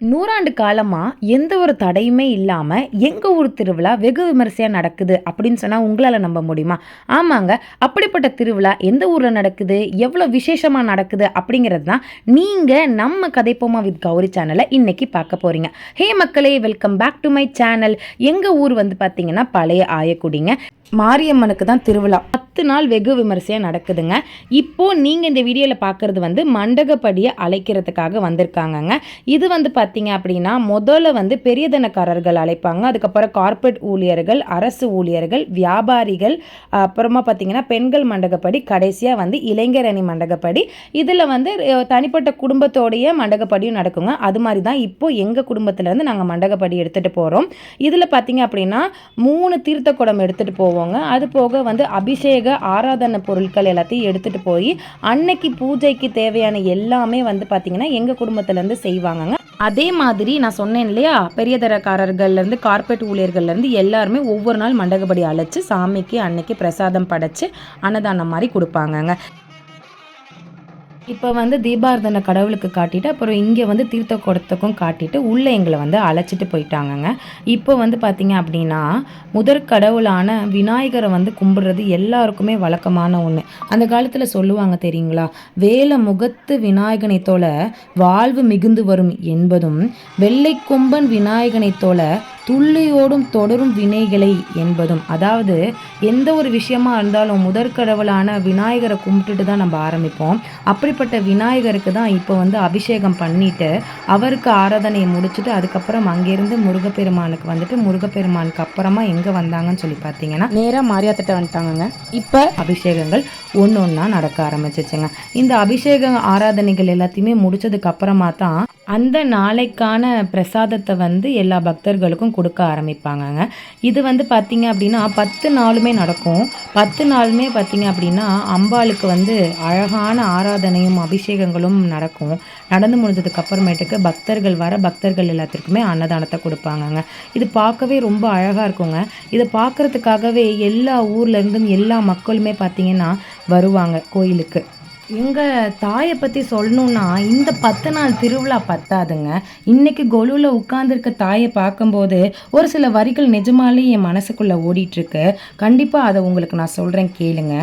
நூறாண்டு காலமாக எந்த ஒரு தடையுமே இல்லாமல் எங்கள் ஊர் திருவிழா வெகு விமரிசையாக நடக்குது அப்படின்னு சொன்னால் உங்களால் நம்ப முடியுமா? ஆமாங்க. அப்படிப்பட்ட திருவிழா எந்த ஊரில் நடக்குது? எவ்வளோ விசேஷமாக நடக்குது? அப்படிங்கிறது தான் நீங்கள் நம்ம கதைப்போமா வித் கௌரி சேனலை இன்னைக்கு பார்க்க போகிறீங்க ஹே மக்களே welcome back to my channel எங்கள் ஊர் வந்து பார்த்தீங்கன்னா பழைய ஆயக்குடிங்க. மாரியம்மனுக்கு தான் திருவிழா. பத்து நாள் வெகு விமரிசையாக நடக்குதுங்க. இப்போ நீங்கள் இந்த வீடியோவில் பார்க்குறது வந்து மண்டகப்படியை அழைக்கிறதுக்காக வந்திருக்காங்கங்க. இது வந்து பார்த்தீங்க அப்படின்னா முதல்ல வந்து பெரியதனக்காரர்கள் அழைப்பாங்க. அதுக்கப்புறம் கார்ப்பரேட் ஊழியர்கள் அரசு ஊழியர்கள் வியாபாரிகள் அப்புறமா பார்த்தீங்கன்னா பெண்கள் மண்டகப்படி கடைசியாக வந்து இளைஞர் அணி மண்டகப்படி. இதில் வந்து தனிப்பட்ட குடும்பத்தோடைய மண்டகப்படியும் நடக்குங்க. அது மாதிரி தான் இப்போ எங்கள் குடும்பத்துலேருந்து நாங்கள் மண்டகப்படி எடுத்துகிட்டு போகிறோம் இதில் பார்த்தீங்க அப்படின்னா மூணு தீர்த்த குடம் எடுத்துகிட்டு போவோங்க. அது போக வந்து அபிஷேக ஆராதனை பொருட்கள் எல்லாத்தையும் எடுத்துகிட்டு போய் அன்னைக்கு பூஜைக்கு தேவையான எல்லாமே வந்து பார்த்திங்கன்னா எங்கள் குடும்பத்துலேருந்து செய்வாங்கங்க. அதே மாதிரி நான் சொன்னேன் இல்லையா பெரிய தரக்காரர்கள்லேருந்து ஊழியர்கள்லேருந்து எல்லாருமே ஒவ்வொரு நாள் மண்டகப்படி அழைச்சி சாமிக்கு அன்னைக்கு பிரசாதம் படைச்சு அன்னதானம் மாதிரி கொடுப்பாங்கங்க. இப்போ வந்து தீபாரதனை கடவுளுக்கு காட்டிட்டு அப்புறம் இங்கே வந்து தீர்த்த குடத்துக்கும் காட்டிட்டு உள்ளே எங்களை வந்து அழைச்சிட்டு போயிட்டாங்கங்க. இப்போ வந்து பார்த்தீங்க அப்படின்னா முதற் கடவுளான விநாயகரை வந்து கும்பிடுறது எல்லாருக்குமே வழக்கமான ஒன்று அந்த காலத்தில் சொல்லுவாங்க தெரியுங்களா? வேல முகத்து விநாயகனை தோல வாழ்வு மிகுந்து வரும் என்பதும் வெள்ளை கொம்பன் விநாயகனை தோல துள்ளியோடும் தொடரும் வினைகளை என்பதும். அதாவது எந்த ஒரு விஷயமா இருந்தாலும் முதற் கடவுளான விநாயகரை கும்பிட்டுட்டு தான் நம்ம ஆரம்பிப்போம். அப்படிப்பட்ட விநாயகருக்கு தான் இப்போ வந்து அபிஷேகம் பண்ணிட்டு அவருக்கு ஆராதனையை முடிச்சுட்டு அதுக்கப்புறம் அங்கேருந்து முருகப்பெருமானுக்கு வந்துட்டு முருகப்பெருமானுக்கு அப்புறமா எங்கே வந்தாங்கன்னு சொல்லி பார்த்தீங்கன்னா நேராக மாரியாத்திட்ட வந்துட்டாங்கங்க. இப்போ அபிஷேகங்கள் ஒன்று ஒன்றா நடக்க ஆரம்பிச்சிச்சுங்க. இந்த அபிஷேக ஆராதனைகள் எல்லாத்தையுமே முடிச்சதுக்கு அப்புறமா தான் அந்த நாளைக்கான பிரசாதத்தை வந்து எல்லா பக்தர்களுக்கும் கொடுக்க ஆரம்பிப்பாங்கங்க. இது வந்து பார்த்திங்க அப்படின்னா பத்து நாளுமே நடக்கும். பத்து நாளுமே பார்த்தீங்க அப்படின்னா அம்பாளுக்கு வந்து அழகான ஆராதனையும் அபிஷேகங்களும் நடக்கும். நடந்து முடிஞ்சதுக்கு அப்புறமேட்டுக்கு பக்தர்கள் வர பக்தர்கள் எல்லாத்துக்குமே அன்னதானத்தை கொடுப்பாங்கங்க. இது பார்க்கவே ரொம்ப அழகாக இருக்குங்க. இதை பார்க்குறதுக்காகவே எல்லா ஊர்லேருந்தும் எல்லா மக்களுமே பார்த்திங்கன்னா வருவாங்க கோயிலுக்கு. எங்கள் தாயை பற்றி சொல்லணுன்னா இந்த பத்து நாள் திருவிழா பத்தாதுங்க. இன்னைக்கு கொலுவில் உட்காந்துருக்க தாயை பார்க்கும்போது ஒரு சில வரிகள் நிஜமாலே என் மனசுக்குள்ளே ஓடிட்டுருக்கு. கண்டிப்பாக அதை உங்களுக்கு நான் சொல்கிறேன் கேளுங்க.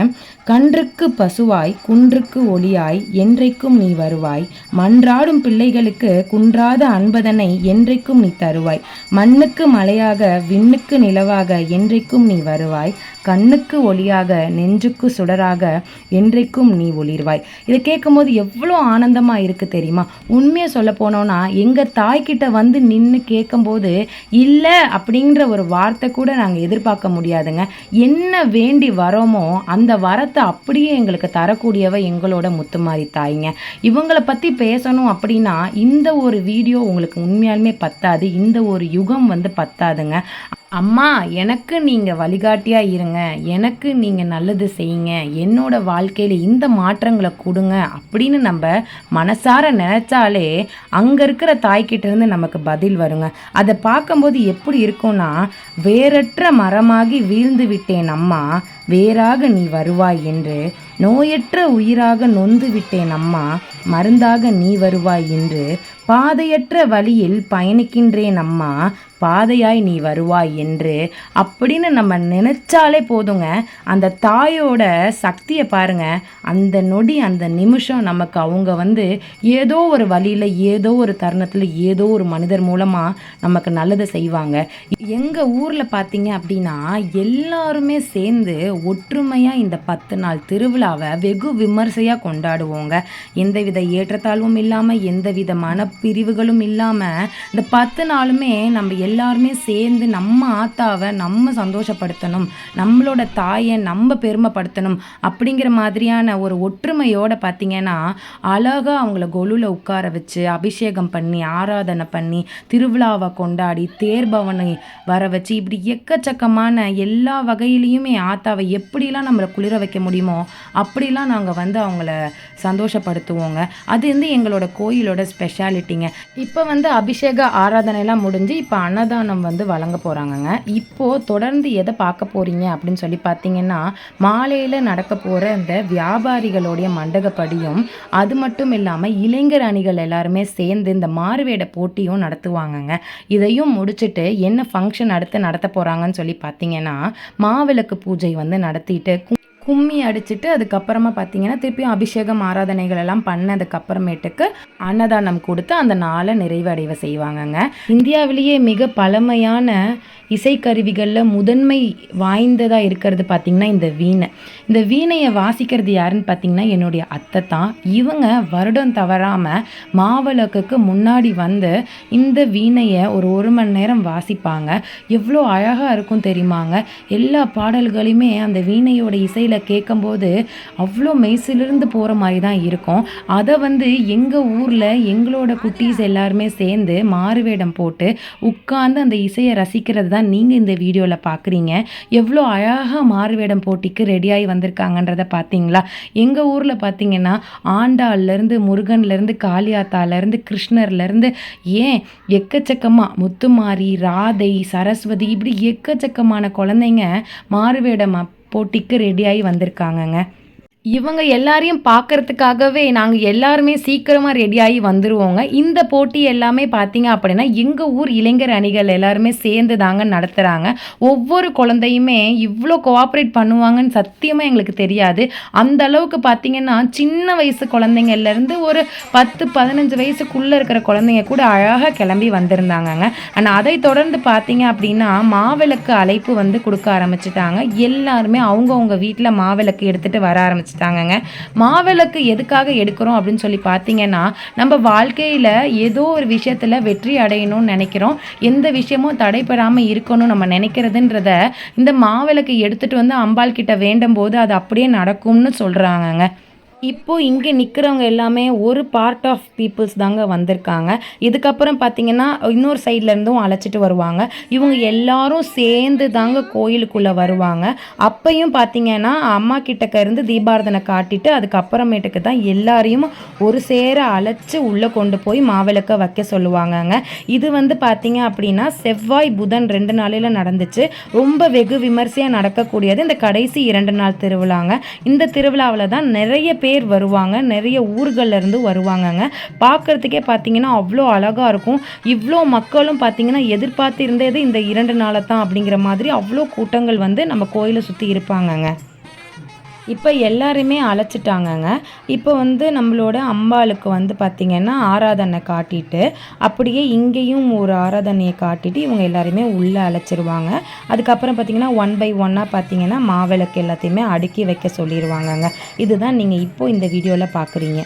கன்றுக்கு பசுவாய் குன்றுக்கு ஒளியாய் என்றைக்கும் நீ வருவாய். மன்றாடும் பிள்ளைகளுக்கு குன்றாத அன்பதனை என்றைக்கும் நீ தருவாய். மண்ணுக்கு மலையாக விண்ணுக்கு நிலவாக என்றைக்கும் நீ வருவாய். கண்ணுக்கு ஒளியாக நெஞ்சுக்கு சுடராக என்றைக்கும் நீ ஒளிர்வாய். இதை கேட்கும்போது எவ்வளோ ஆனந்தமாக இருக்குது தெரியுமா? உண்மையை சொல்ல போனோம்னா எங்கள் தாய்கிட்ட வந்து நின்று கேட்கும்போது இல்லை அப்படின்ற ஒரு வார்த்தை கூட நாங்கள் எதிர்பார்க்க முடியாதுங்க. என்ன வேண்டி வரோமோ அந்த வரத்தை அப்படியே எங்களுக்கு தரக்கூடியவ எங்களோட முத்துமாரி தாய்ங்க. இவங்களை பற்றி பேசணும் அப்படின்னா இந்த ஒரு வீடியோ உங்களுக்கு உண்மையாலுமே பத்தாது. இந்த ஒரு யுகம் வந்து பத்தாதுங்க. அம்மா எனக்கு நீங்கள் வழிகாட்டியாக இருங்க. எனக்கு நீங்கள் நல்லது செய்யுங்க. என்னோட வாழ்க்கையில் இந்த மாற்றங்களை கொடுங்க அப்படின்னு நம்ம மனசார நினச்சாலே அங்கே இருக்கிற தாய்கிட்டேருந்து நமக்கு பதில் வருங்க. அதை பார்க்கும்போது எப்படி இருக்கும்னா வேறற்ற மரமாகி வீழ்ந்து விட்டேன் அம்மா. வேறாக நீ வருவாய் என்று. நோயற்ற உயிராக நொந்து விட்டேன் அம்மா. மருந்தாக நீ வருவாய் என்று. பாதையற்ற வழியில் பயணிக்கின்றேன் அம்மா. பாதையாய் நீ வருவாய் என்று அப்படின்னு நம்ம நினைச்சாலே போதுங்க. அந்த தாயோட சக்தியை பாருங்க. அந்த நொடி அந்த நிமிஷம் நமக்கு அவங்க வந்து ஏதோ ஒரு வழியில் ஏதோ ஒரு தருணத்தில் ஏதோ ஒரு மனிதர் மூலமாக நமக்கு நல்லதை செய்வாங்க. எங்கள் ஊரில் பார்த்தீங்க அப்படின்னா எல்லாருமே சேர்ந்து ஒற்றுமையாக இந்த பத்து நாள் திருவிழாவை வெகு விமர்சையாக கொண்டாடுவோங்க. எந்தவித ஏற்றத்தாழ்வும் இல்லாமல் எந்தவித மனப்பிரிவுகளும் இல்லாமல் இந்த பத்து நாளுமே நம்ம எல்லாருமே சேர்ந்து நம்ம ஆத்தாவை நம்ம சந்தோஷப்படுத்தணும். நம்மளோட தாயை நம்ம பெருமைப்படுத்தணும் அப்படிங்கிற மாதிரியான ஒரு ஒற்றுமையோட பார்த்தீங்கன்னா அழகாக அவங்கள கொலுவில் உட்கார வச்சு அபிஷேகம் பண்ணி ஆராதனை பண்ணி திருவிழாவை கொண்டாடி தேர்பவனை வர வச்சு இப்படி எக்கச்சக்கமான எல்லா வகையிலையுமே ஆத்தாவை எப்படிலாம் நம்மளை குளிர வைக்க முடியுமோ அப்படிலாம் நாங்கள் வந்து அவங்கள சந்தோஷப்படுத்துவோங்க. அது வந்து எங்களோட கோயிலோட ஸ்பெஷாலிட்டிங்க இப்போ வந்து அபிஷேக ஆராதனைலாம் முடிஞ்சு இப்போ அன்னதானம் வந்து வழங்க போகிறாங்கங்க இப்போது தொடர்ந்து எதை பார்க்க போகிறீங்க அப்படின்னு சொல்லி பார்த்தீங்கன்னா மாலையில் நடக்க போகிற இந்த வியாபாரிகளுடைய மண்டகப்படியும் அது மட்டும் இல்லாமல் இளைஞர் அணிகள் எல்லாருமே சேர்ந்து இந்த மாறுவேட போட்டியும் நடத்துவாங்கங்க. இதையும் முடிச்சுட்டு என்ன ஃபங்க்ஷன் அடுத்து நடத்த போகிறாங்கன்னு சொல்லி பார்த்தீங்கன்னா மாவிளக்கு பூஜை வந்து நடத்திட்டு கும்மி அடிச்சுட்டு அதுக்கப்புறமா பார்த்தீங்கன்னா திருப்பியும் அபிஷேகம் ஆராதனைகள் எல்லாம் பண்ணதுக்கப்புறமேட்டுக்கு அன்னதானம் கொடுத்து அந்த நாளை நிறைவடைவை செய்வாங்கங்க. இந்தியாவிலேயே மிக பழமையான இசைக்கருவிகளில் முதன்மை வாய்ந்ததாக இருக்கிறது பார்த்திங்கன்னா இந்த வீணை. இந்த வீணையை வாசிக்கிறது யாருன்னு பார்த்தீங்கன்னா என்னுடைய அத்தை தான். இவங்க வருடம் தவறாமல் மாவிளக்குக்கு முன்னாடி வந்து இந்த வீணையை ஒரு ஒரு மணி நேரம் வாசிப்பாங்க. எவ்வளோ அழகாக இருக்கும் தெரியுமாங்க. எல்லா பாடல்களையுமே அந்த வீணையோட இசையில் கேட்கும்போது அவ்வளோ மெய்சிலிருந்து போகிற மாதிரி தான் இருக்கும். அதை வந்து எங்கள் ஊரில் எங்களோட குட்டீஸ் எல்லாருமே சேர்ந்து மாறுவேடம் போட்டு உட்கார்ந்து அந்த இசையை ரசிக்கிறது தான் நீங்கள் இந்த வீடியோவில் பார்க்குறீங்க எவ்வளோ அழகாக மாறுவேடம் போட்டிக்கு ரெடியாகி வந்திருக்காங்கன்றத பார்த்தீங்களா எங்கள் ஊரில் பார்த்தீங்கன்னா ஆண்டாள்லேருந்து முருகன்லேருந்து காளியாத்தாலேருந்து கிருஷ்ணர்லேருந்து ஏன் எக்கச்சக்கமாக முத்துமாரி ராதை சரஸ்வதி இப்படி எக்கச்சக்கமான குழந்தைங்க மாறுவேடம் போட்டிக்கு ரெடியாகி வந்திருக்காங்கங்க. இவங்க எல்லாரையும் பார்க்கறதுக்காகவே நாங்கள் எல்லாருமே சீக்கிரமாக ரெடியாகி வந்துடுவோங்க இந்த போட்டி எல்லாமே பார்த்தீங்க அப்படின்னா எங்கள் ஊர் இளைஞர் அணிகள் எல்லாருமே சேர்ந்து தாங்க நடத்துகிறாங்க ஒவ்வொரு குழந்தையுமே இவ்வளோ கோஆப்ரேட் பண்ணுவாங்கன்னு சத்தியமாக எங்களுக்கு தெரியாது. அந்த அளவுக்கு பார்த்தீங்கன்னா சின்ன வயசு குழந்தைங்கள்லேருந்து ஒரு பத்து பதினஞ்சு வயசுக்குள்ளே இருக்கிற குழந்தைங்க கூட அழகாக கிளம்பி வந்திருந்தாங்கங்க. ஆனால் அதை தொடர்ந்து பார்த்தீங்க அப்படின்னா மாவிளக்கு அழைப்பு வந்து கொடுக்க ஆரம்பிச்சிட்டாங்க. எல்லாருமே அவங்கவுங்க வீட்டில் மாவிளக்கு எடுத்துகிட்டு வர ஆரம்பிச்சிட்டாங்கங்க மாவிளக்கு எதுக்காக எடுக்கிறோம் அப்படின்னு சொல்லி பார்த்தீங்கன்னா நம்ம வாழ்க்கையில் ஏதோ ஒரு விஷயத்தில் வெற்றி அடையணும்னு நினைக்கிறோம். எந்த விஷயமும் தடைபெறாமல் இருக்கணும் நம்ம நினைக்கிறதுன்றத இந்த மாவிளக்கு எடுத்துகிட்டு வந்து அம்பாள் கிட்ட வேண்டும் போது அது அப்படியே நடக்கும்னு சொல்கிறாங்கங்க இப்போ இங்கே நிற்கிறவங்க எல்லாமே ஒரு பார்ட் ஆஃப் பீப்புள்ஸ் தாங்க வந்திருக்காங்க. இதுக்கப்புறம் பார்த்தீங்கன்னா இன்னொரு சைட்லேருந்தும் அழைச்சிட்டு வருவாங்க. இவங்க எல்லாரும் சேர்ந்து தாங்க கோயிலுக்குள்ளே வருவாங்க. அப்பையும் பார்த்தீங்கன்னா அம்மா கிட்டக்க இருந்து தீபாரதனை காட்டிட்டு அதுக்கப்புறமேட்டுக்கு தான் எல்லாரையும் ஒரு சேர அழைச்சி உள்ளே கொண்டு போய் மாவிளக்க வைக்க சொல்லுவாங்கங்க. இது வந்து பார்த்தீங்க அப்படின்னா செவ்வாய் புதன் ரெண்டு நாளையில் நடந்துச்சு. ரொம்ப வெகு விமர்சையாக நடக்கக்கூடியது இந்த கடைசி இரண்டு நாள் திருவிழாங்க. இந்த திருவிழாவில் தான் நிறைய பேர் பேர் வருவாங்க நிறைய ஊர்கள்லேருந்து வருவாங்கங்க. பார்க்கறதுக்கே பார்த்தீங்கன்னா அவ்வளோ அழகாக இருக்கும். இவ்வளோ மக்களும் பார்த்தீங்கன்னா எதிர்பார்த்து இருந்தது இந்த இரண்டு நாளை தான் அப்படிங்கிற மாதிரி அவ்வளோ கூட்டங்கள் வந்து நம்ம கோயிலை சுற்றி இருப்பாங்கங்க. இப்போ எல்லாருமே அழைச்சிட்டாங்கங்க. இப்போ வந்து நம்மளோட அம்பாளுக்கு வந்து பார்த்திங்கன்னா ஆராதனை காட்டிட்டு அப்படியே இங்கேயும் ஒரு ஆராதனையை காட்டிட்டு இவங்க எல்லாருமே உள்ளே அழைச்சிருவாங்க. அதுக்கப்புறம் பார்த்திங்கன்னா ஒன் பை ஒன்னாக பார்த்தீங்கன்னா மாவிளக்கு எல்லாத்தையுமே அடுக்கி வைக்க சொல்லிடுவாங்கங்க இதுதான் நீங்கள் இப்போது இந்த வீடியோவில் பார்க்குறீங்க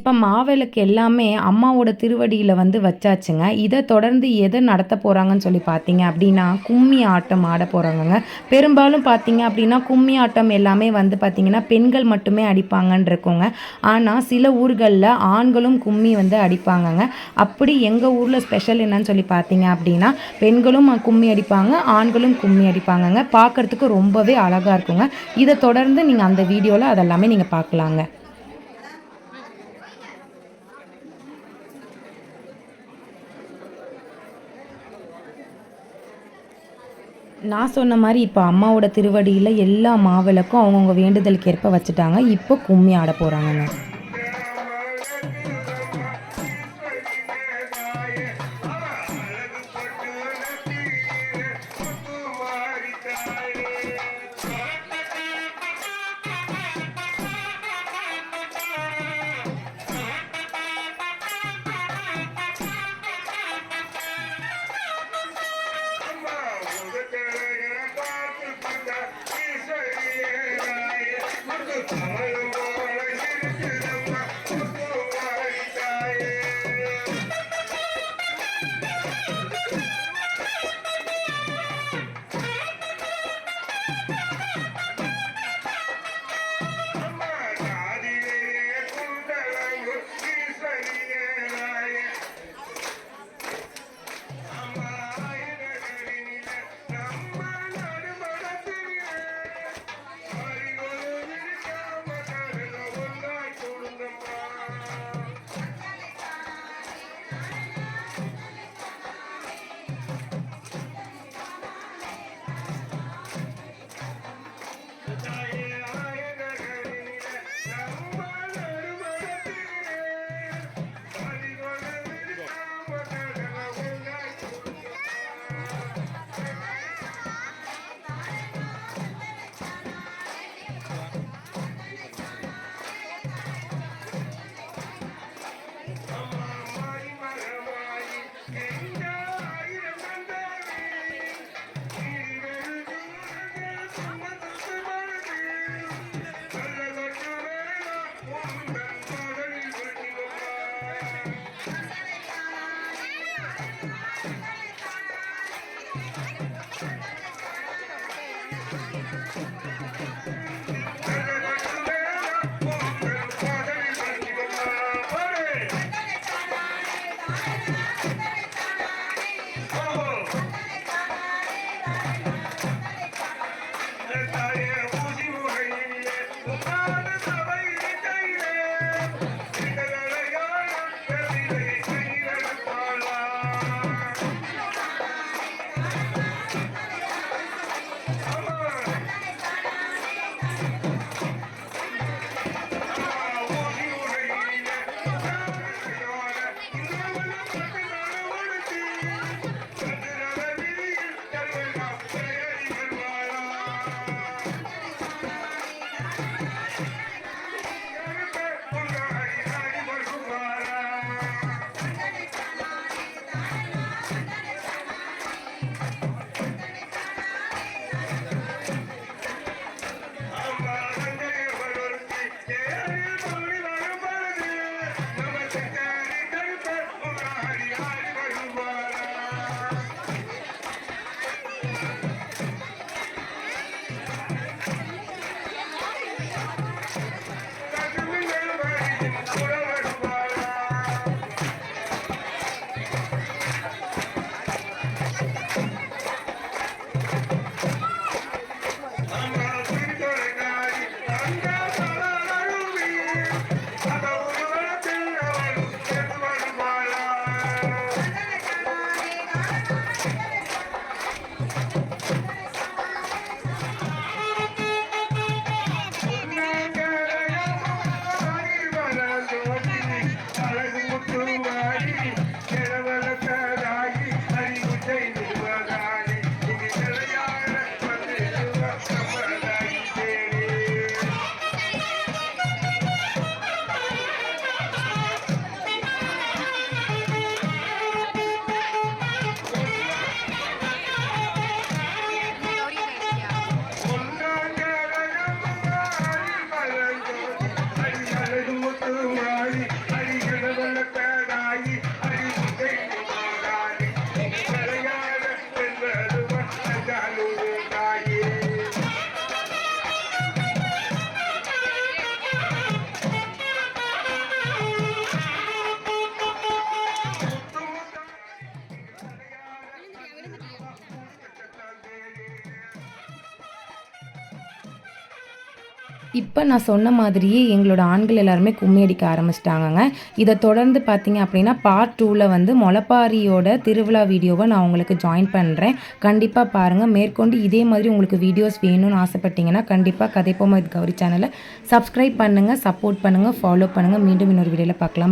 இப்போ மாவிளக்கு எல்லாமே அம்மாவோட திருவடியில் வந்து வச்சாச்சுங்க. இதை தொடர்ந்து எதை நடத்த போகிறாங்கன்னு சொல்லி பார்த்தீங்க அப்படின்னா கும்மி ஆட்டம் ஆட போகிறாங்கங்க பெரும்பாலும் பார்த்தீங்க அப்படின்னா கும்மி ஆட்டம் எல்லாமே வந்து பார்த்திங்கன்னா பெண்கள் மட்டுமே அடிப்பாங்கன்னு இருக்குங்க. ஆனால் சில ஊர்களில் ஆண்களும் கும்மி வந்து அடிப்பாங்கங்க. அப்படி எங்கள் ஊரில் ஸ்பெஷல் என்னன்னு சொல்லி பார்த்தீங்க அப்படின்னா பெண்களும் கும்மி அடிப்பாங்க ஆண்களும் கும்மி அடிப்பாங்கங்க. பார்க்குறதுக்கு ரொம்பவே அழகாக இருக்குங்க. இதை தொடர்ந்து நீங்கள் அந்த வீடியோவில் அதெல்லாமே நீங்கள் பார்க்கலாங்க நான் சொன்ன மாதிரி இப்போ அம்மாவோட திருவடியில் எல்லா மாவிளக்கும் அவங்கவுங்க வேண்டுதலுக்கு ஏற்ப வச்சுட்டாங்க. இப்போ கும்மி ஆட போகிறாங்கங்க Come on. இப்போ நான் சொன்ன மாதிரியே எங்களோட ஆண்கள் எல்லாருமே கும்மி அடிக்க ஆரம்பிச்சிட்டாங்கங்க. இதை தொடர்ந்து பார்த்தீங்க அப்படின்னா பார்ட் டூவில் வந்து மொளப்பாரியோட திருவிழா வீடியோவை நான் உங்களுக்கு ஜாயின் பண்ணுறேன் கண்டிப்பாக பாருங்கள் மேற்கொண்டு இதே மாதிரி உங்களுக்கு வீடியோஸ் வேணும்னு ஆசைப்பட்டீங்கன்னா கண்டிப்பாக கதைப்போமா. இது கௌரி சேனலை சப்ஸ்கிரைப் பண்ணுங்கள் சப்போர்ட் பண்ணுங்கள் ஃபாலோ பண்ணுங்கள் மீண்டும் இன்னொரு வீடியோவில் பார்க்கலாம்.